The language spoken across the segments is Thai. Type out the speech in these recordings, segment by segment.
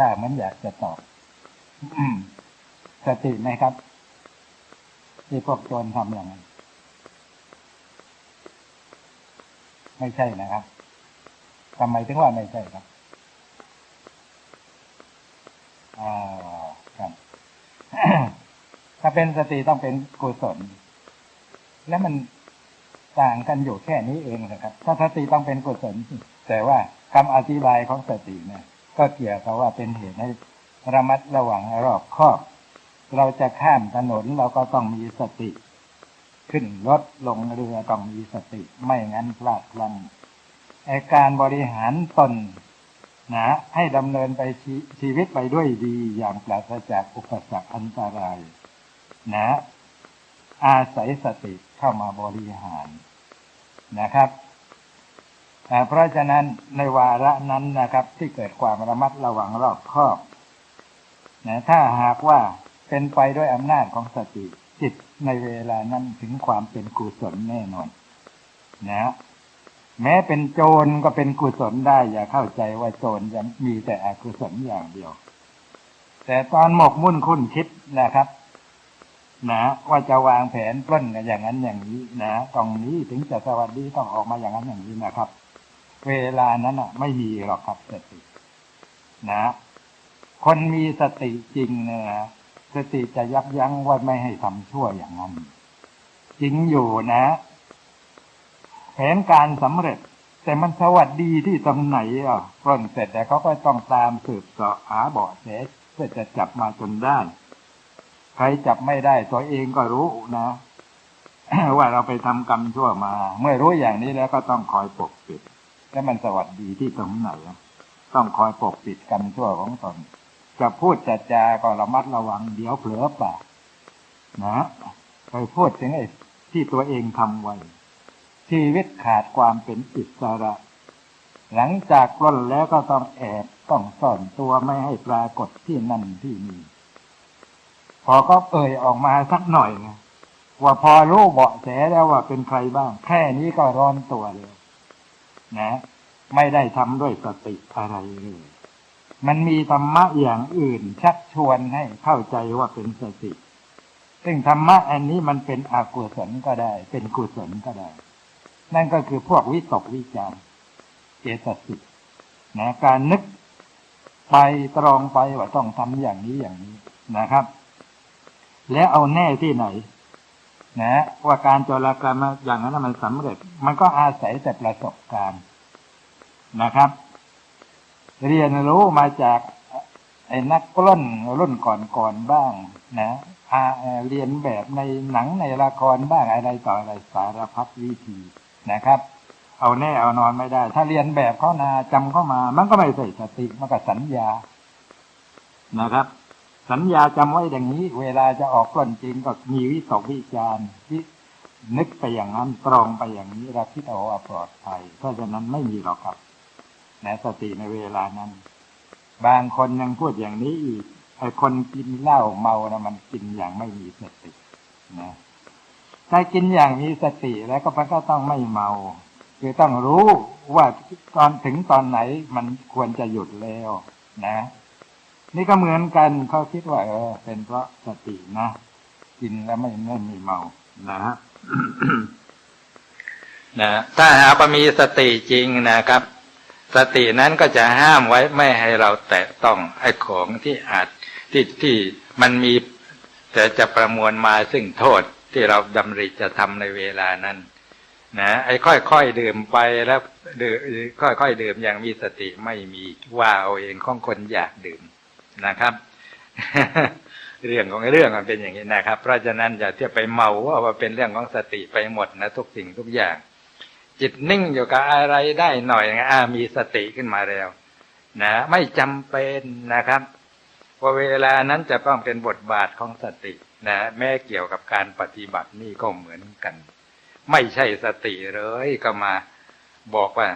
นะครับทำท่ามันอยากจะตอบสติไหมครับ ที่พวกโจรทำอย่างนั้นไม่ใช่นะครับทำไมถึงว่าไม่ใช่ครับอ่าครับ ถ้าเป็นสติต้องเป็นกุศล แล้วมันต่างกันอยู่แค่นี้เองนะครับ ถ้าสติต้องเป็นกุศลแต่ว่าคำอธิบายของสติเนี่ย ก็เกี่ยวกับว่าเป็นเหตุให้ระมัดระวังรอบคอบ เราจะข้ามถนนเราก็ต้องมีสติ ขึ้นรถลงเรือต้องมีสติ ไม่งั้นพลาดพลั้งไอการบริหารตนนะให้ดำเนินไปชชีวิตไปด้วยดีอย่างปราศจากอุปสรรคอันตราย นะ อาศัยสติเข้ามาบริหารนะครับ เพราะฉะนั้นในวาระนั้นนะครับ ที่เกิดความระมัดระวังรอบคอบนะถ้าหากว่าเป็นไปด้วยอำนาจของสติจิตในเวลานั้นถึงความเป็นกุศลแน่นอนนะแม้เป็นโจรก็เป็นกุศลได้ อย่าเข้าใจว่าโจรจะมีแต่อกุศลอย่างเดียว แต่ตอนหมกมุ่นคุ้นคิดนะครับ นะว่าจะวางแผนปล้นกันอย่างนั้นอย่างนี้นะตรงนี้ถึงจะสวัสดีต้องออกมาอย่างนั้นอย่างนี้นะครับ เวลานั้นอะ ไม่มีหรอกครับสติ นะ คนมีสติจริงเนี่ยนะสติจะยับยั้งว่าไม่ให้ทำชั่วอย่างนั้น จริงอยู่นะแผนการสำเร็จ แต่มันสวัสดีที่ตรงไหนอะปล้นเสร็จแต่เขาก็ต้องตามสืบสาะหาเบาะแสเพื่อจะจับมาจนได้ ใครจับไม่ได้ตัวเองก็รู้นะว่าเราไปทำกรรมชั่วมา เมื่อรู้อย่างนี้แล้วก็ต้องคอยปกปิด แล้วมันสวัสดีที่ตรงไหนอะต้องคอยปกปิดกรรมชั่วของตนจะพูดจะจาก็ระมัดระวังเดี๋ยวเผลอปากนะไปพูดถึงไอ้ที่ตัวเองทำไว้ชีวิตขาดความเป็นอิสระ หลังจากล้นแล้วก็ต้องแอบต้องซ่อนตัวไม่ให้ปรากฏที่นั่นที่นี่พอก็เอ่ยออกมาสักหน่อยนะว่าพอรู้เบาะแสแล้วว่าเป็นใครบ้าง แค่นี้ก็ร้อนตัวเลย นะ ไม่ได้ทำด้วยสติอะไรเลยมันมีธรรมะอย่างอื่น ชักชวนให้เข้าใจว่าเป็นสติ ซึ่งธรรมะอันนี้มันเป็นอกุศลก็ได้ เป็นกุศลก็ได้ นั่นก็คือพวกวิตกวิจารเจตสิกนะการนึกไปตรองไปว่าต้องทำอย่างนี้อย่างนี้นะครับ แล้วเอาแน่ที่ไหน นะว่าการจรกรรมอย่างนั้นมันสำเร็จ มันก็อาศัยแต่ประสบการณ์นะครับ เรียนรู้มาจากไอ้นักปล้นรุ่นก่อนๆบ้างนะอาเรียนแบบในหนังในละครบ้างอะไรต่ออะไรสารพัดวิธีนะครับ เอาแน่เอานอนไม่ได้ ถ้าเรียนแบบเขานาจำเข้ามา มันก็ไม่ใส่สติมันก็สัญญานะครับ สัญญาจำไว้อย่างนี้ เวลาจะออกปล้นจริงก็มีวิตกวิจารที่นึกไปอย่างนั้นตรองไปอย่างนี้เราคิดเอาว่าปลอดภัยเพราะฉะนั้นไม่มีหรอกครับนสติในเวลานั้น บางคนยังพูดอย่างนี้อีกไอ้คนกินเหล้าเมานะมันกินอย่างไม่มีสตินะถ้ากินอย่างมีสติแล้วก็มันก็ต้องไม่เมา คือต้องรู้ว่าตอนถึงตอนไหนมันควรจะหยุดแล้ว นะ นี่ก็เหมือนกันเขาคิดว่าเออเป็นเพราะสตินะ กินแล้วไม่ไม่มีเมานะฮะนะถ้าหากมีสติจริงนะครับ สตินั้นก็จะห้ามไว้ไม่ให้เราแตะต้องไอ้ของที่อาจที่ที่มันมี แต่จะประมวลมาซึ่งโทษที่เราดำริจะทำในเวลานั้นนะไอ้ค่อยๆดื่มไปแล้วดื่มค่อยๆดื่มอย่างมีสติไม่มีว่าเอาเองของคนอยากดื่ม นะครับ เรื่องของเรื่องมันเป็นอย่างนี้นะครับ เพราะฉะนั้นอย่าเที่ยวไปเมาว่าเป็นเรื่องของสติไปหมดนะทุกสิ่งทุกอย่าง จิตนิ่งอยู่กับอะไรได้หน่อยอ่ามีสติขึ้นมาแล้วนะไม่จำเป็นนะครับว่าเวลานั้นจะต้องเป็นบทบาทของสตินะแม้เกี่ยวกับการปฏิบัตินี่ก็เหมือนกัน ไม่ใช่สติเลยก็มาบอกว่า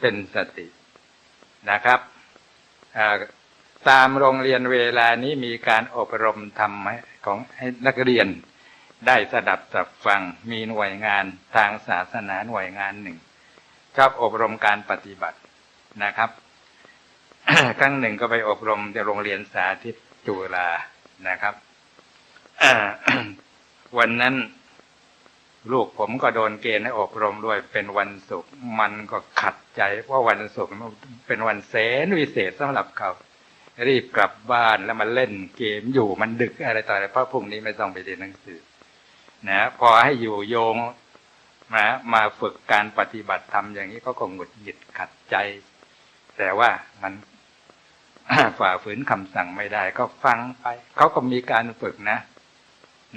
เป็นสตินะครับ ตามโรงเรียนเวลานี้มีการอบรมทำของให้นักเรียน ได้สดับสับฟังมีหน่วยงานทางศาสนาหน่วยงานหนึ่ง ชอบอบรมการปฏิบัตินะครับครั้งหนึ่งก็ไปอบรมที่โรงเรียนสาธิตจุฬานะครับวันนั้นลูกผมก็โดนเกณฑ์ให้อบรมด้วยเป็นวันศุกร์มันก็ขัดใจเพราวันศุกร์เป็นวันแสนวิเศษสำหรับเขา รีบกลับบ้านแล้วมาเล่นเกมอยู่มันดึกอะไรต่ออะไรเพราะพรุ่งนี้ไม่ต้องไปเรียนหนังสือนะพอให้อยู่โยงนะมาฝึกการปฏิบัติธรรมอย่างนี้ก็คงหงุดหงิดขัดใจ แต่ว่ามันฝ่าฝืนคำสั่งไม่ได้ ก็ฟังไปเขาก็มีการฝึกนะ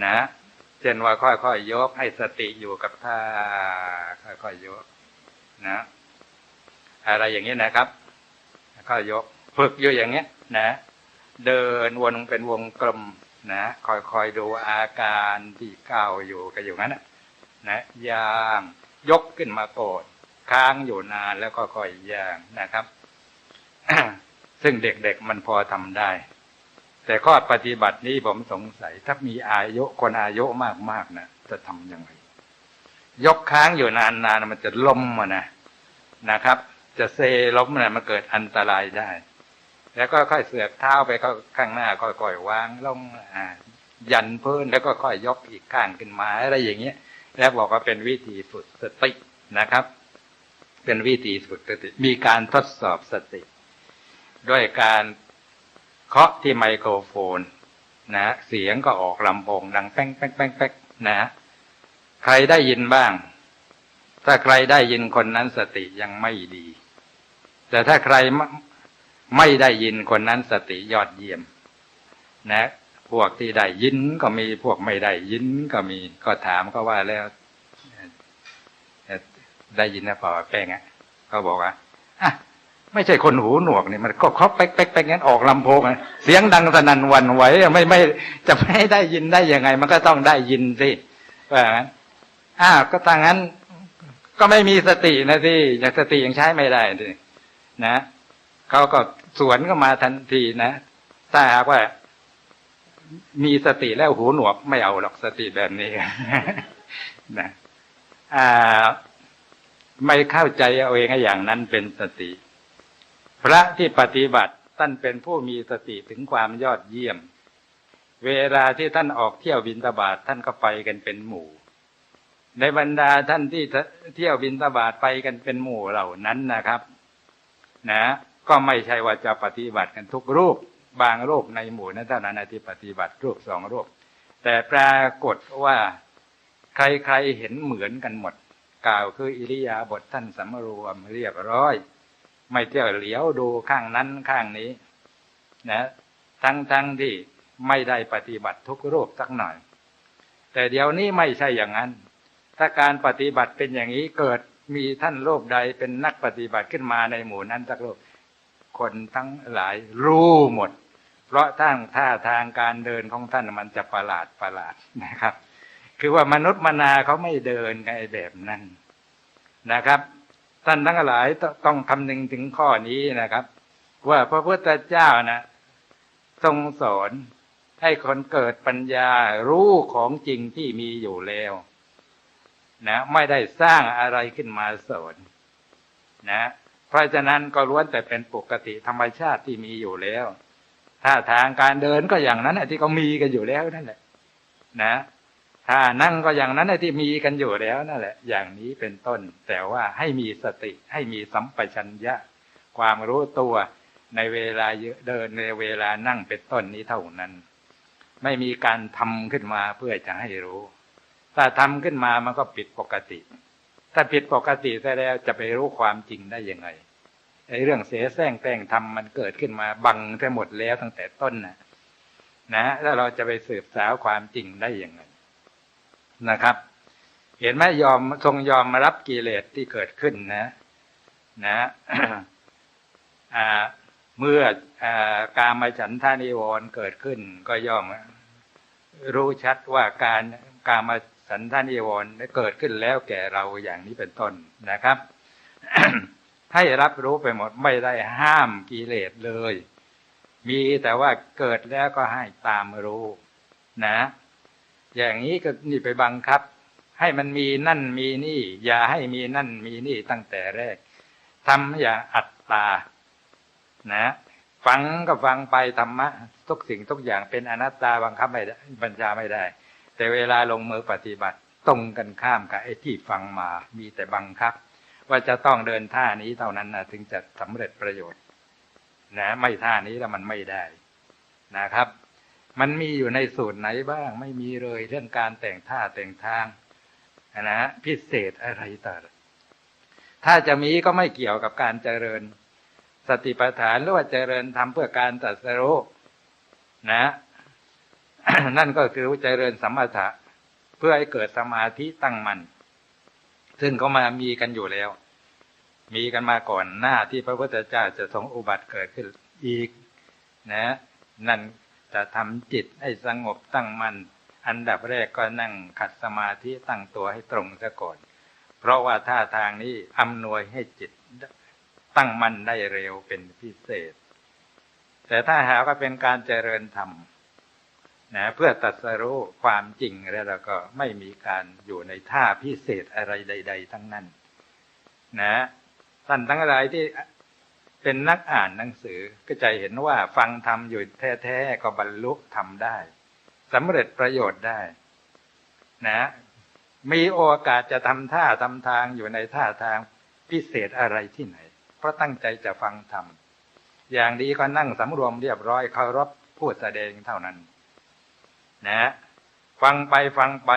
นะเช่นว่าค่อยๆยกให้สติอยู่กับท่าค่อยๆยกนะ อะไรอย่างนี้นะครับก็ยก ฝึกอยู่อย่างเงี้ยนะ เดินวนเป็นวงกลมนะคอยๆดูอาการที่ก้าวอยู่ก็อยู่งั้นนะนะย่างยกขึ้นมาโกดค้างอยู่นานแล้วก็ค่อยย่างนะครับ ซึ่งเด็กๆมันพอทำได้ แต่ข้อปฏิบัตินี้ผมสงสัย ถ้ามีอายุคนอายุมากๆนะจะทำยังไงยกค้างอยู่นานๆมันจะล้มมานะนะครับ จะเซล้มนะมันเกิดอันตรายได้ แล้วก็ค่อยเสือกเท้าไปข้างหน้าค่อยๆวางลงยันพื้นแล้วก็ค่อยยกอีกข้างขึ้นมาอะไรอย่างเงี้ย แล้วบอกว่าเป็นวิธีฝึกสตินะครับ เป็นวิธีฝึกสติ มีการทดสอบสติ ด้วยการเคาะที่ไมโครโฟน นะเสียงก็ออกลำโพงดังแป้งแป้งแป้งแป้งนะใครได้ยินบ้าง ถ้าใครได้ยินคนนั้นสติยังไม่ดี แต่ถ้าใคร ไม่ได้ยินคนนั้นสติยอดเยี่ยม นะ พวกที่ได้ยินก็มีพวกไม่ได้ยินก็มีก็ถามก็ว่าแล้วได้ยินนะเปล่าแป้งอะเขาบอกว่าอะไม่ใช่คนหูหนวกเนี่ยมันก็เคาะแป๊กแป๊กแป๊กงั้นออกลำโพงอะเสียงดังสนั่นวันไหวไม่ไม่จะไม่ได้ยินได้ยังไง มันก็ต้องได้ยินสิว่างั้นอ้าวก็ทางนั้น ก็ไม่มีสตินะสิอย่างสติยังใช้ไม่ได้สินะเขาก็ สวนก็มาทันทีนะถ้าหากว่า มีสติแล้วหูหนวกไม่เอาหรอกสติแบบนี้นะอ่า ไม่เข้าใจเอาเองอย่างนั้นเป็นสติ พระที่ปฏิบัติท่านเป็นผู้มีสติถึงความยอดเยี่ยม เวลาที่ท่านออกเที่ยวบินตบาทท่านก็ไปกันเป็นหมู่ ในบรรดาท่านที่เที่ยวบินตบาทไปกันเป็นหมู่เหล่านั้นนะครับ นะ ก็ไม่ใช่ว่าจะปฏิบัติกันทุกรูป บางรูปในหมู่นั้นเท่านั้นที่ปฏิบัติรูปสองรูป แต่ปรากฏว่าใครๆเห็นเหมือนกันหมด กล่าวคืออิริยาบถท่านสำรวมเรียบร้อย ไม่เที่ยวเหลียวดูข้างนั้นข้างนี้ นะ ทั้งทั้งที่ไม่ได้ปฏิบัติทุกรูปสักหน่อย แต่เดี๋ยวนี้ไม่ใช่อย่างนั้น ถ้าการปฏิบัติเป็นอย่างนี้เกิดมีท่านรูปใดเป็นนักปฏิบัติขึ้นมาในหมู่นั้นสักรูป คนทั้งหลายรู้หมด เพราะทั้งท่าทางการเดินของท่านมันจะประหลาดประหลาดนะครับ คือว่ามนุษย์มนาเขาไม่เดินกันไอ้แบบนั้นนะครับ ท่านทั้งหลายต้องคำนึงถึงข้อนี้นะครับ ว่าพระพุทธเจ้านะทรงสอนให้คนเกิดปัญญารู้ของจริงที่มีอยู่แล้วนะไม่ได้สร้างอะไรขึ้นมาสอนนะ เพราะฉะนั้นก็ล้วนแต่เป็นปกติธรรมชาติที่มีอยู่แล้วถ้าทางการเดินก็อย่างนั้นที่เขามีกันอยู่แล้วนั่นแหละ นะถ้านั่งก็อย่างนั้นที่มีกันอยู่แล้วนั่นแหละ อย่างนี้เป็นต้น แต่ว่าให้มีสติให้มีสัมปชัญญะ ความรู้ตัวในเวลาเดินในเวลานั่งเป็นต้นนี้เท่านั้น ไม่มีการทำขึ้นมาเพื่อจะให้รู้ ถ้าทำขึ้นมามันก็ผิดปกติ ถ้าผิดปกติแล้วจะไปรู้ความจริงได้ยังไงไอ้เรื่องเสียแซงแต่งทำมันเกิดขึ้นมาบังทั้งหมดแล้วตั้งแต่ต้นนะนะแล้วเราจะไปสืบสาวความจริงได้ยังไงนะครับ เห็นไหมยอมทรงยอมมารับกิเลสที่เกิดขึ้นนะ นะเมื่ออกามฉันทานิวรณ์เกิดขึ้น ก็ย่อมรู้ชัดว่าการกาม ฉันทานิวรณ์เกิดขึ้นแล้วแก่เราอย่างนี้เป็นต้นนะครับ ให้รับรู้ไปหมดไม่ได้ห้ามกิเลสเลย มีแต่ว่าเกิดแล้วก็ให้ตามรู้นะ อย่างนี้ก็นี่ไปบังคับ ให้มันมีนั่นมีนี่ อย่าให้มีนั่นมีนี่ตั้งแต่แรกทำอย่าอัตตา นะ ฟังก็ฟังไปธรรมะทุกสิ่งทุกอย่างเป็นอนัตตาบังคับไม่ได้บัญชาไม่ได้ แต่เวลาลงมือปฏิบัติตรงกันข้ามกับไอ้ที่ฟังมามีแต่บังคับ ว่าจะต้องเดินท่านี้เท่านั้นนะถึงจะสำเร็จประโยชน์ นะ ไม่ท่านี้แล้วมันไม่ได้นะครับ มันมีอยู่ในสูตรไหนบ้าง ไม่มีเลยเรื่องการแต่งท่าแต่งทางนะพิเศษอะไรต่อถ้าจะมีก็ไม่เกี่ยวกับการเจริญ สติปัฏฐานหรือว่าเจริญทำเพื่อการตรัสรู้นะ นั่นก็คือเจริญสัมมาทะเพื่อให้เกิดสมาธิตั้งมัน่นซึ่งก็มามีกันอยู่แล้ว มีกันมาก่อนหน้าที่พระพุทธเจ้าจะทรงอุบัติเกิดขึ้นอีก นะ นั่นจะทำจิตให้สงบตั้งมัน่นอันดับแรกก็นั่งขัดสมาธิตั้งตัวให้ตรงซะก่อน เพราะว่าท่าทางนี้อำนวยให้จิตตั้งมั่นได้เร็วเป็นพิเศษ แต่ถ้าหากว่าเป็นการเจริญธรรม นะเพื่อตัดสรู้ความจริงแล้วเราก็ไม่มีการอยู่ในท่าพิเศษอะไรใด ๆ ทั้งนั้น นะท่านทั้งหลายที่เป็นนักอ่านหนังสือก็จะเห็นว่าฟังธรรมอยู่แท้ๆก็บรรลุทำได้สำเร็จประโยชน์ได้ นะ มีโอกาสจะทำท่าทำทางอยู่ในท่าทางพิเศษอะไรที่ไหน เพราะตั้งใจจะฟังธรรมอย่างดีก็นั่งสำรวมเรียบร้อยเคารพพูดแสดงเท่านั้น นะฟังไปฟังไป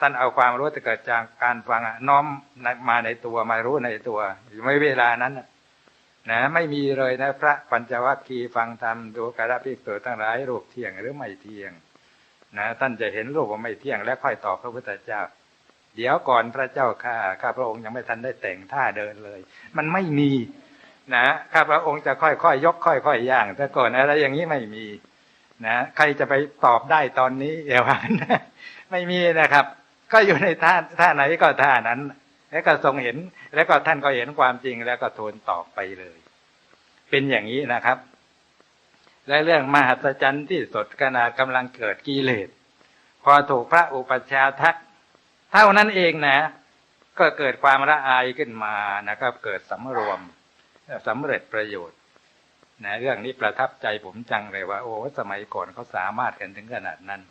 ท่านเอาความรู้ที่เกิดจากการฟังน้อมมาในตัวมารู้ในตัวไม่เวลานั้นนะไม่มีเลยนะ พระปัญจวัคคีย์ฟังธรรมดูกระพิกตัวทั้งหลายรูปเที่ยงหรือไม่เที่ยง นะท่านจะเห็นรูปว่าไม่เที่ยง แล้วค่อยตอบพระพุทธเจ้า เดี๋ยวก่อนพระเจ้าข้าข้าพระองค์ยังไม่ทันได้แต่งท่าเดินเลย มันไม่มีนะข้าพระองค์จะค่อยๆยยกค่อยๆย่างแต่ก่อนอะไรอย่างนี้ไม่มี นะใครจะไปตอบได้ตอนนี้เดี๋ยววันไม่มีนะครับ ก็อยู่ในท่าท่าไหนก็ท่านั้น แล้วก็ทรงเห็น แล้วก็ท่านก็เห็นความจริงแล้วก็ทูลตอบไปเลย เป็นอย่างนี้นะครับ และเรื่องมหัศจรรย์ที่สดขนาดกำลังเกิดกิเลสพอถูกพระอุปัชฌาย์ทัก เท่านั้นเองนะ ก็เกิดความละอายขึ้นมานะครับ เกิดสำรวมสำเร็จประโยชน์ นะเรื่องนี้ประทับใจผมจังเลยว่า โอ้สมัยก่อนเขาสามารถกันถึงขนาดนั้น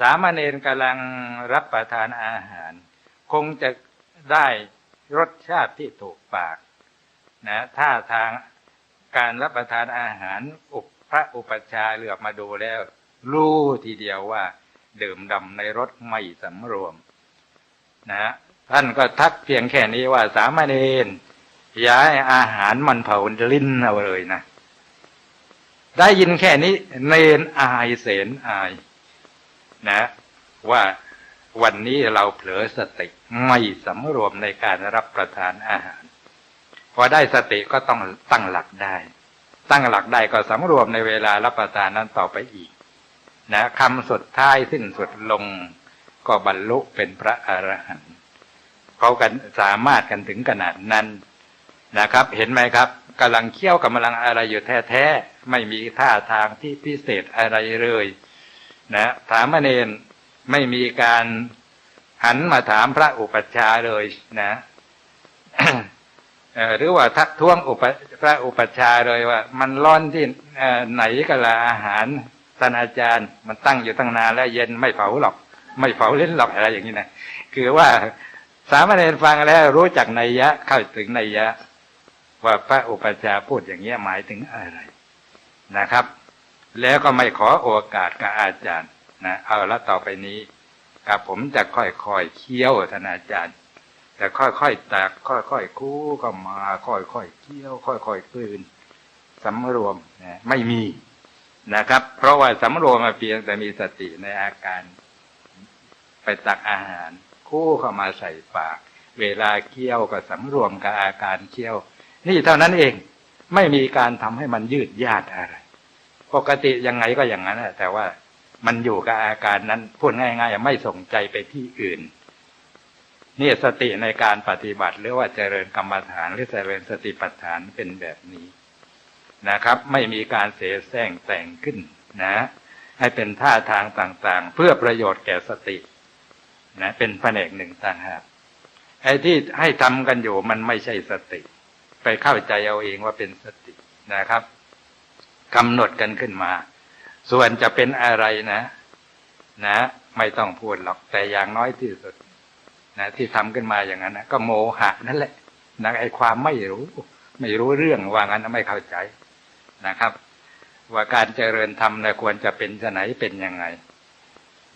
สามเณรกำลังรับประทานอาหาร คงจะได้รสชาติที่ถูกปาก นะท่าทางการรับประทานอาหารอุปพระอุปชาเหลือบมาดูแล้ว รู้ทีเดียวว่า ดื่มดำในรสไม่สำรวม นะท่านก็ทักเพียงแค่นี้ว่าสามเณรย้ายอาหารมันเผาลิ้นเอาเลยนะ ได้ยินแค่นี้ เนนอายเสนอาย นะ ว่าวันนี้เราเผลอสติไม่สำรวมในการรับประทานอาหาร พอได้สติก็ต้องตั้งหลักได้ ตั้งหลักได้ก็สำรวมในเวลารับประทานนั้นต่อไปอีก นะคำสุดท้ายสิ้นสุดลง ก็บรรลุเป็นพระอรหันต์เขากันสามารถกันถึงขนาดนั้นนะครับ เห็นไหมครับ กำลังเคี่ยวกำลังอะไรอยู่แท้ๆไม่มีท่าทางที่พิเศษอะไรเลยนะถามเนนไม่มีการหันมาถามพระอุปัชฌาย์เลยนะหรือว่าทักท้วงอุปพระอุปัชฌาย์เลยว่า มันร้อนที่ไหนก็ละอาหารท่านอาจารย์ มันตั้งอยู่ตั้งนานแล้วเย็นไม่เผาหรอก ไม่เผาเล่นหรอกอะไรอย่างนี้นะคือว่าสามเณรฟังแล้วรู้จักนัยยะเข้าถึงนัยยะ ว่าพระอุปชาพูดอย่างนี้หมายถึงอะไรนะครับ แล้วก็ไม่ขอโอกาสกับอาจารย์นะเอาละต่อไปนี้ครับผมจะค่อยๆเคี้ยวท่านอาจารย์แต่ค่อยๆตักค่อยๆคู่ก็มาค่อยๆเคี้ยว ค่อยๆกลืนสำรวมนะไม่มีนะครับ เพราะว่าสำรวมมาเพียงแต่มีสติในอาการ ไปตักอาหาร คู่เข้ามาใส่ปาก เวลาเคี้ยวก็สำรวมกับอาการเคี้ยว นี่เท่านั้นเอง ไม่มีการทำให้มันยืดยาดอะไร ปกติยังไงก็อย่างนั้นแต่ว่ามันอยู่กับอาการนั้นพูดง่ายๆไม่ส่งใจไปที่อื่นนี่สติในการปฏิบัติหรือว่าเจริญกรรมฐานหรือเจริญสติปัฏฐานเป็นแบบนี้นะครับ ไม่มีการเสแสร้งแต่งขึ้นนะ ให้เป็นท่าทางต่างๆ เพื่อประโยชน์แก่สติ นะ เป็นแผนกหนึ่งต่างหากไอ้ที่ให้ทำกันอยู่มันไม่ใช่สติ ไปเข้าใจเอาเองว่าเป็นสตินะครับกำหนดกันขึ้นมา ส่วนจะเป็นอะไรนะ นะ ไม่ต้องพูดหรอกแต่อย่างน้อยที่สุด นะที่ทำขึ้นมาอย่างนั้นนะก็โมหะนั่นแหละนะไอความไม่รู้ ไม่รู้เรื่องว่างั้นไม่เข้าใจนะครับ ว่าการเจริญธรรมนะควรจะเป็นจะไหนเป็นยังไง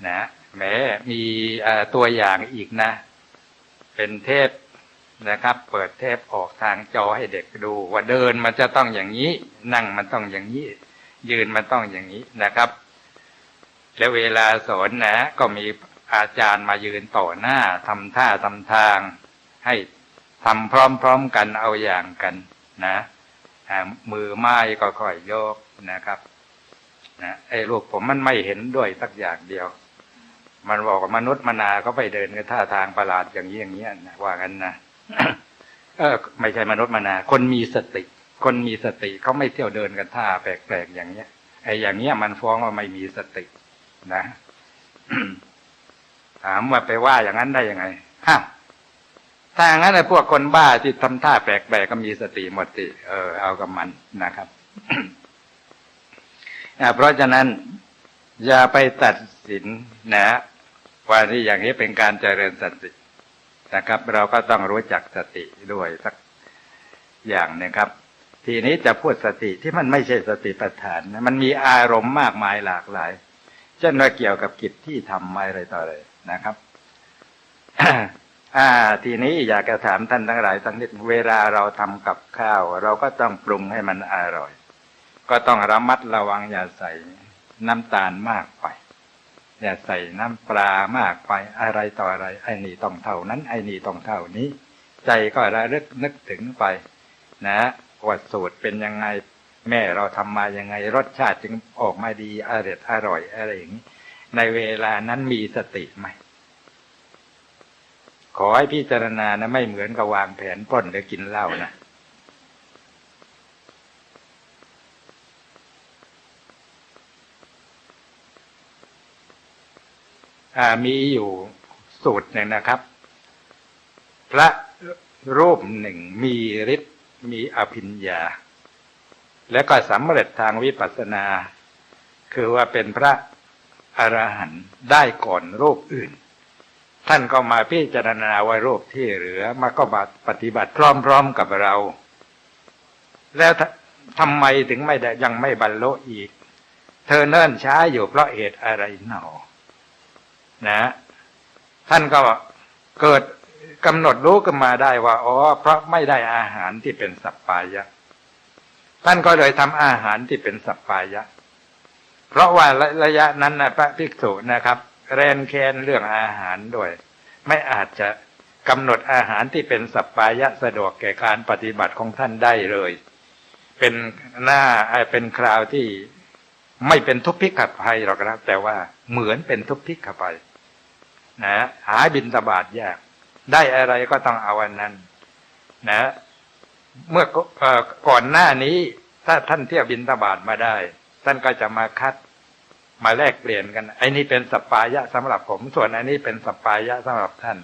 นะแม้มีตัวอย่างอีกนะ เป็นเทพ นะครับ เปิดเทพออกทางจอให้เด็กดู ว่าเดินมันจะต้องอย่างนี้ นั่งมันต้องอย่างนี้ ยืนมันต้องอย่างนี้นะครับ แล้วเวลาสอนนะ ก็มีอาจารย์มายืนต่อหน้าทำท่าทำทาง ให้ทำพร้อมๆกันเอาอย่างกันนะมือไม้ก็ค่อยโยกนะครับนะไอ้ลูกผมมันไม่เห็นด้วยสักอย่างเดียว มันบอกว่ามนุษย์มนาเขาไปเดินกันท่าทางประหลาดอย่างนี้อย่างนี้นะว่ากันนะ เออไม่ใช่มนุษย์มนา คนมีสติ คนมีสติเขาไม่เที่ยวเดินกันท่าแปลกๆอย่างเนี้ยไอ้อย่างเนี้ยมันฟ้องว่าไม่มีสติ นะถามว่าไปว่าอย่างนั้นได้ยังไงอ้าวถ้าอย่างนั้นไอ้พวกคนบ้าที่ทำท่าแปลกๆก็มีสติหมดสิเออเอากับมันนะครับเพราะฉะนั้น อย่าไปตัดสินนะว่าที่อย่างนี้เป็นการเจริญสติ นะครับ เราก็ต้องรู้จักสติด้วยสักอย่างนะครับ ทีนี้จะพูดสติที่มันไม่ใช่สติปัฏฐานมันมีอารมณ์มากมายหลากหลาย เช่นว่าเกี่ยวกับกิจที่ทำอะไรต่ออะไรนะครับอ่า ทีนี้อยากจะถามท่านทั้งหลายสักนิดเวลาเราทำกับข้าว เราก็ต้องปรุงให้มันอร่อย ก็ต้องระมัดระวังอย่าใส่น้ำตาลมากไป อย่าใส่น้ำปลามากไปอะไรต่ออะไร ไอ้นี่ต้องเท่านั้น ไอ้นี่ต้องเท่านี้ ใจก็ระลึกนึกถึงไป นะว่าสูตรเป็นยังไงแม่เราทำมายังไงรสชาติจึงออกมาดีอร่อยอร่อยอะไรอย่างนี้ ในเวลานั้นมีสติไหมขอให้พิจารณานะไม่เหมือนกับวางแผนป้นหรือกินเหล้านะ มีอยู่สูตรหนึ่งนะครับ พระรูปหนึ่งมีฤทธิ์มีอภิญญา และก็สำเร็จทางวิปัสสนา คือว่าเป็นพระอรหันต์ได้ก่อนรูปอื่น ท่านก็มาพิจารณาว่ารูปที่เหลือมาก็มาปฏิบัติพร้อมๆกับเรา แล้วทำไมถึงไม่ได้ยังไม่บรรลุอีก เธอเนิ่นช้าอยู่เพราะเหตุอะไรหนอ นะ ท่านก็เกิดกำหนดรู้ขึ้นมาได้ว่าอ๋อเพราะไม่ได้อาหารที่เป็นสัปปายะ ท่านก็เลยทำอาหารที่เป็นสัปปายะ เพราะว่าระยะนั้นนะพระภิกษุนะครับ แรนแคนเรื่องอาหารด้วย ไม่อาจจะกำหนดอาหารที่เป็นสัปปายะสะดวกแก่การปฏิบัติของท่านได้เลย เป็นหน้าเป็นคราวที่ไม่เป็นทุพพิกภัยหรอกนะแต่ว่าเหมือนเป็นทุพพิกภัย นะหาบินตบาทยาก ได้อะไรก็ต้องเอาวันนั้น นะ เมื่อก่อนหน้านี้ ถ้าท่านเที่ยวบินตบาทมาได้ ท่านก็จะมาคัดมาแลกเปลี่ยนกันไอ้นี่เป็นสปายะสำหรับผม ส่วนอันนี้เป็นสปายะสำหรับท่าน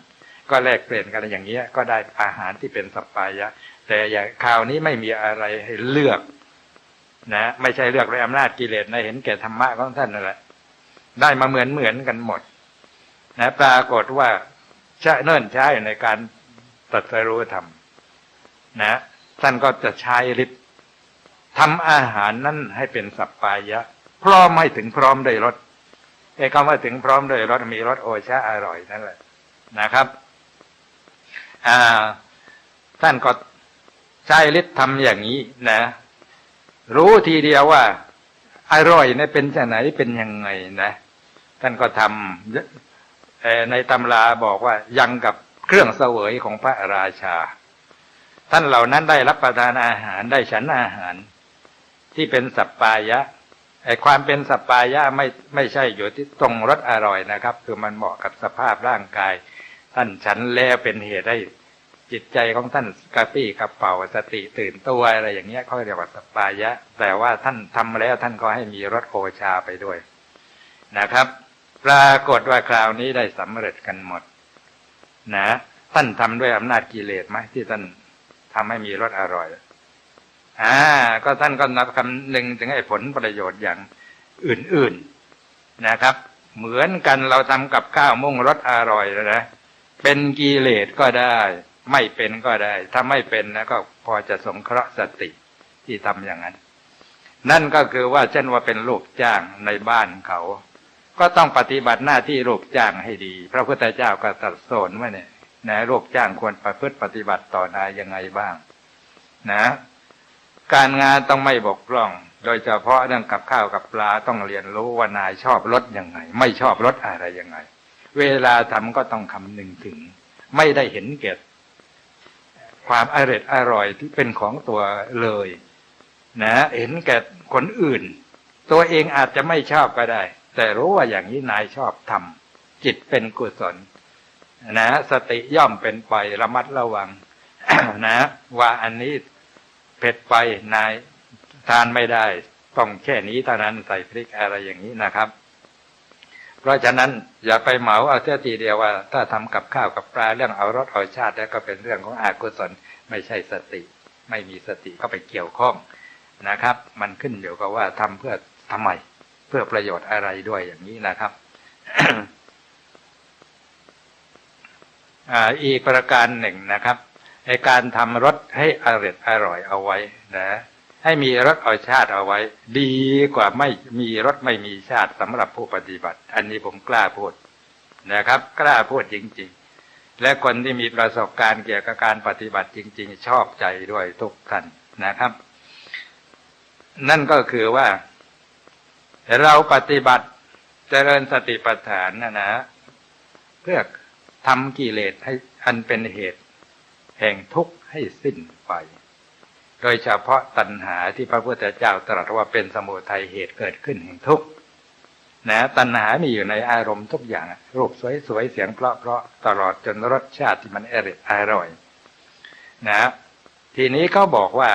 ก็แลกเปลี่ยนกันอย่างเงี้ย ก็ได้อาหารที่เป็นสปายะ แต่อย่างคราวนี้ไม่มีอะไรให้เลือก นะ ไม่ใช่เลือกด้วยอำนาจกิเลสนะเห็นแก่ธรรมะของท่านนั่นแหละได้มาเหมือนเหมือนกันหมด นะปรากฏว่าชะเนิ่นใช่ในการตรัสรู้ธรรมนะท่านก็จะใช้ฤทธิ์ทำอาหารนั้นให้เป็นสัปปายะ พร้อมให้ถึงพร้อมด้วยรสไอ้คำว่าถึงพร้อมด้วยรสมีรสโอชาอร่อยนั่นแหละนะครับอ่าท่านก็ใช้ฤทธิ์ทำอย่างนี้นะ รู้ทีเดียวว่า อร่อยเนี่ยเป็นจะไหนเป็นยังไงนะท่านก็ทำ ในตำราบอกว่ายังกับเครื่องเสวยของพระราชา ท่านเหล่านั้นได้รับประทานอาหารได้ฉันอาหาร ที่เป็นสัปปายะไอความเป็นสัปปายะไม่ไม่ใช่อยู่ที่ตรงรสอร่อยนะครับ คือมันเหมาะกับสภาพร่างกาย ท่านฉันแล้วเป็นเหตุให้จิตใจของท่านกระปี้กระเป๋าสติตื่นตัวอะไรอย่างเงี้ยเขาเรียกว่าสัปปายะ แต่ว่าท่านทำแล้วท่านก็ให้มีรสโอชาไปด้วยนะครับ ปรากฏว่าคราวนี้ได้สำเร็จกันหมด นะ ท่านทำด้วยอำนาจกิเลสไหมที่ท่านทำให้มีรสอร่อยอ่าก็ท่านก็นับคำหนึ่งถึงไอ้ผลประโยชน์อย่างอื่นๆนะครับ เหมือนกันเราทำกับข้าวมุ่งรสอร่อยนะเป็นกิเลสก็ได้ ไม่เป็นก็ได้ ถ้าไม่เป็นนะก็พอจะสงเคราะห์สติที่ทำอย่างนั้น นั่นก็คือว่าเช่นว่าเป็นลูกจ้างในบ้านเขา ก็ต้องปฏิบัติหน้าที่ลูกจ้างให้ดี พระพุทธเจ้าก็ตรัสสอนว่าเนี่ยนะลูกจ้างควรประพฤติปฏิบัติต่อนายยังไงบ้าง นะ การงานต้องไม่บกพร่อง โดยเฉพาะเรื่องกับข้าวกับปลาต้องเรียนรู้ว่านายชอบรสยังไง ไม่ชอบรสอะไรยังไง เวลาทำก็ต้องคำนึงถึง ไม่ได้เห็นเกตความอร่อยอร่อยที่เป็นของตัวเลย นะ เห็นแก่คนอื่น ตัวเองอาจจะไม่ชอบก็ได้ แต่รู้ว่าอย่างนี้นายชอบทำจิตเป็นกุศล นะ สติย่อมเป็นไประมัดระวัง นะ ว่าอันนี้เผ็ดไปนายทานไม่ได้ ต้องแค่นี้เท่านั้นใส่พริกอะไรอย่างนี้นะครับ เพราะฉะนั้นอย่าไปเหมาเอาเสียทีเดียวว่า ถ้าทำกับข้าวกับปลาเรื่องเอารสเอาชาติแล้วก็เป็นเรื่องของอากุศลไม่ใช่สติ ไม่มีสติเข้าไปเกี่ยวข้องนะครับ มันขึ้นอยู่กับว่าทำเพื่อทำไม เพื่อประโยชน์อะไรด้วยอย่างนี้นะครับอีกประการหนึ่งนะครับในการทำรสให้อร่อยอร่อยเอาไว้นะให้มีรสเอาชาติเอาไว้ ดีกว่าไม่มีรสไม่มีชาติสำหรับผู้ปฏิบัติ อันนี้ผมกล้าพูดนะครับ กล้าพูดจริง ๆ และคนที่มีประสบการณ์เกี่ยวกับการปฏิบัติจริง ๆ ชอบใจด้วยทุกท่านนะครับ นั่นก็คือว่า เราปฏิบัติเจริญสติปัฏฐานนะนะ เพื่อทำกิเลสให้อันเป็นเหตุ แห่งทุกข์ให้สิ้นไป โดยเฉพาะตัณหาที่พระพุทธเจ้าตรัสว่าเป็นสมุทัยเหตุเกิดขึ้นแห่งทุกข์นะตัณหามีอยู่ในอารมณ์ทุกอย่าง รูปสวยๆ เสียงเพราะๆ ตลอดจนรสชาติที่มันอร่อยอร่อยนะ ทีนี้เขาบอกว่า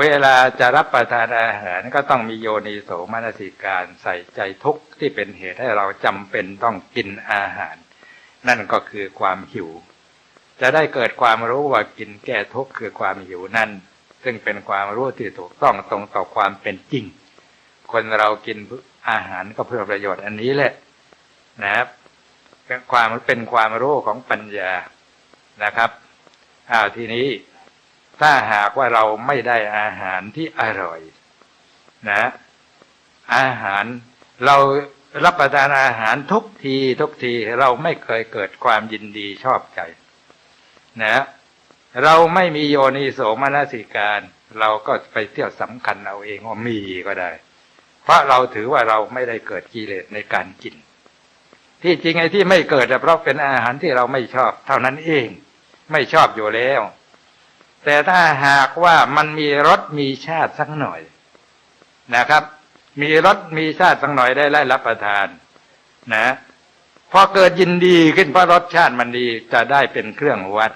เวลาจะรับประทานอาหารก็ต้องมีโยนิโสมนสิการใส่ใจทุกที่เป็นเหตุให้เราจำเป็นต้องกินอาหาร นั่นก็คือความหิว จะได้เกิดความรู้ว่ากินแก้ทุกคือความหิวนั่น ซึ่งเป็นความรู้ที่ถูกต้องตรงต่อความเป็นจริง คนเรากินอาหารก็เพื่อประโยชน์อันนี้แหละนะครับเป็นความเป็นความรู้ของปัญญานะครับอ้าวทีนี้ ถ้าหากว่าเราไม่ได้อาหารที่อร่อย นะ อาหารเรารับประทานอาหารทุกทีทุกทีเราไม่เคยเกิดความยินดีชอบใจ นะ เราไม่มีโยนิโสมนสิการ เราก็ไปเที่ยวสำคัญเอาเองว่ามีก็ได้ เพราะเราถือว่าเราไม่ได้เกิดกิเลสในการกิน ที่จริงไอ้ที่ไม่เกิดเพราะเป็นอาหารที่เราไม่ชอบ เท่านั้นเอง ไม่ชอบอยู่แล้ว แต่ถ้าหากว่ามันมีรสมีชาติสักหน่อยนะครับ มีรสมีชาติสักหน่อยได้ไล่รับประทาน นะพอเกิดยินดีขึ้นเพราะรสชาติมันดีจะได้เป็นเครื่องวัด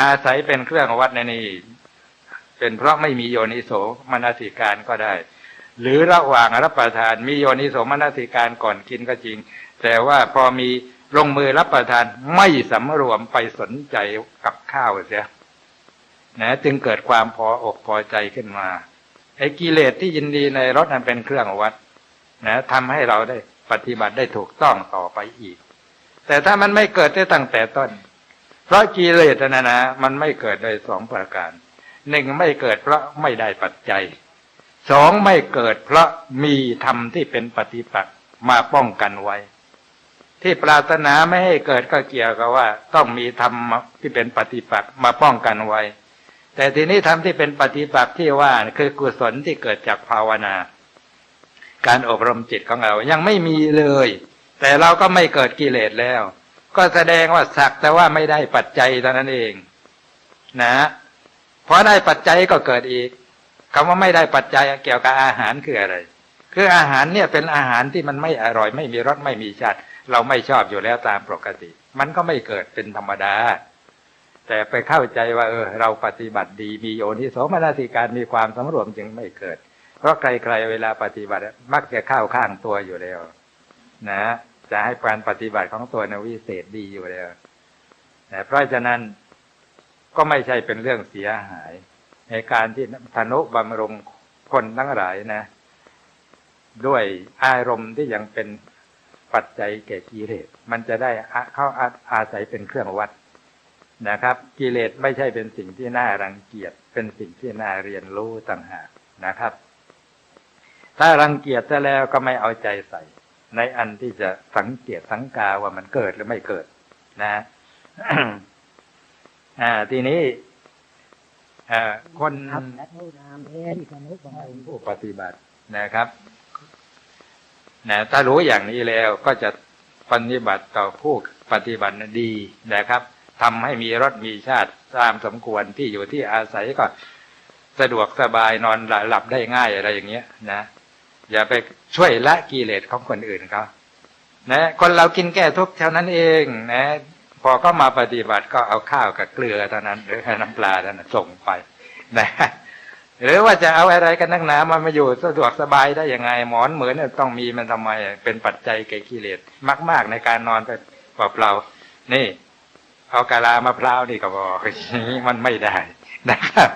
อาศัยเป็นเครื่องวัดในนี้เป็นเพราะไม่มีโยนิโสมนสิการก็ได้ หรือระหว่างรับประทานมีโยนิโสมนสิการก่อนกินก็จริง แต่ว่าพอมีลงมือรับประทานไม่สำรวมไปสนใจกับข้าวเสีย นะจึงเกิดความพออกพอใจขึ้นมาไอ้กิเลสที่ยินดีในรสนั้นเป็นเครื่องวัดนะทำให้เราได้ปฏิบัติได้ถูกต้องต่อไปอีก แต่ถ้ามันไม่เกิดได้ตั้งแต่ต้น เพราะกิเลสนะนะ มันไม่เกิดโดยสองประการหนึ่งไม่เกิดเพราะไม่ได้ปัจจัยสองไม่เกิดเพราะมีธรรมที่เป็นปฏิปักษ์มาป้องกันไว้ ที่ปรารถนาไม่ให้เกิดก็เกี่ยวกับว่า ต้องมีธรรมที่เป็นปฏิปักษ์มาป้องกันไว้ แต่ทีนี้ธรรมที่เป็นปฏิปักษ์ที่ว่าคือกุศลที่เกิดจากภาวนา การอบรมจิตของเรายังไม่มีเลย แต่เราก็ไม่เกิดกิเลสแล้ว ก็แสดงว่าสักแต่ว่าไม่ได้ปัจจัยเท่านั้นเอง นะพอได้ปัจจัยก็เกิดอีกคำว่าไม่ได้ปัจจัยเกี่ยวกับอาหารคืออะไร คืออาหารเนี่ยเป็นอาหารที่มันไม่อร่อยไม่มีรสไม่มีชาติ เราไม่ชอบอยู่แล้วตามปกติ มันก็ไม่เกิดเป็นธรรมดา แต่ไปเข้าใจว่าเออเราปฏิบัติดีมีโยนิโสมนสิการมีความสำรวมจึงไม่เกิด เพราะใครๆเวลาปฏิบัติ มักจะเข้าข้างตัวอยู่แล้ว นะ จะให้การปฏิบัติของตัวในวิเศษดีอยู่แล้วแต่เพราะฉะนั้นก็ไม่ใช่เป็นเรื่องเสียหาย ในการที่ธนุบำรุงคนทั้งหลายนะ ด้วยอารมณ์ที่ยังเป็นปัจจัยแก่กิเลสมันจะได้เข้าอาศัยเป็นเครื่องวัด นะครับ กิเลสไม่ใช่เป็นสิ่งที่น่ารังเกียจเป็นสิ่งที่น่าเรียนรู้ต่างหากนะครับ ถ้ารังเกียจซะแล้วก็ไม่เอาใจใส่ ในอันที่จะสังเกตสังกาว่ามันเกิดหรือไม่เกิด นะอ่า ทีนี้อ่าคนครับและเท่านามเพศมนุษย์บำรุงผู้ปฏิบัตินะครับนะถ้ารู้อย่างนี้แล้วก็จะปฏิบัติต่อผู้ปฏิบัตินะดีนะครับ ทำให้มีรสมีชาติตามสมควรที่อยู่ที่อาศัยก็สะดวกสบายนอนหลับได้ง่ายอะไรอย่างเงี้ยนะอย่าไปช่วยละกิเลสของคนอื่นเขานะคนเรากินแก้ทุกข์เท่านั้นเองนะ พอเข้ามาปฏิบัติก็เอาข้าวกับเกลือเท่านั้น หรือน้ำปลาเท่านั้นส่งไปนะหรือว่าจะเอาอะไรกันนักหนามันมาอยู่สะดวกสบายได้ยังไง หมอนเหมือนต้องมีมันทำไมเป็นปัจจัยแก่กิเลสมาก ๆ ในการนอนไปเปล่าๆนี่ เอากะลามะพร้าวนี่ก็บอกอย่างนี้มันไม่ได้นะครับ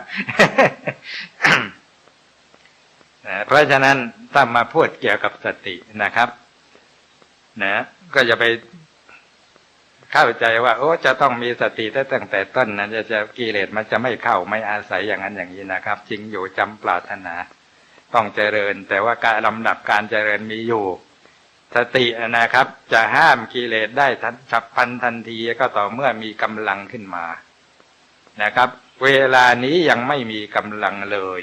เพราะฉะนั้นถ้ามาพูดเกี่ยวกับสตินะครับนะก็จะไปเข้าใจว่า โอ้จะต้องมีสติตั้งแต่ต้นนั้นจะจะกิเลสมันจะไม่เข้าไม่อาศัยอย่างนั้นอย่างนี้นะครับ จริงอยู่จำปรารถนา ต้องเจริญ แต่ว่าการลำดับการเจริญมีอยู่ สตินะครับ จะห้ามกิเลสได้ทันฉับพลันทันทีก็ต่อเมื่อมีกำลังขึ้นมานะครับ เวลานี้ยังไม่มีกำลังเลย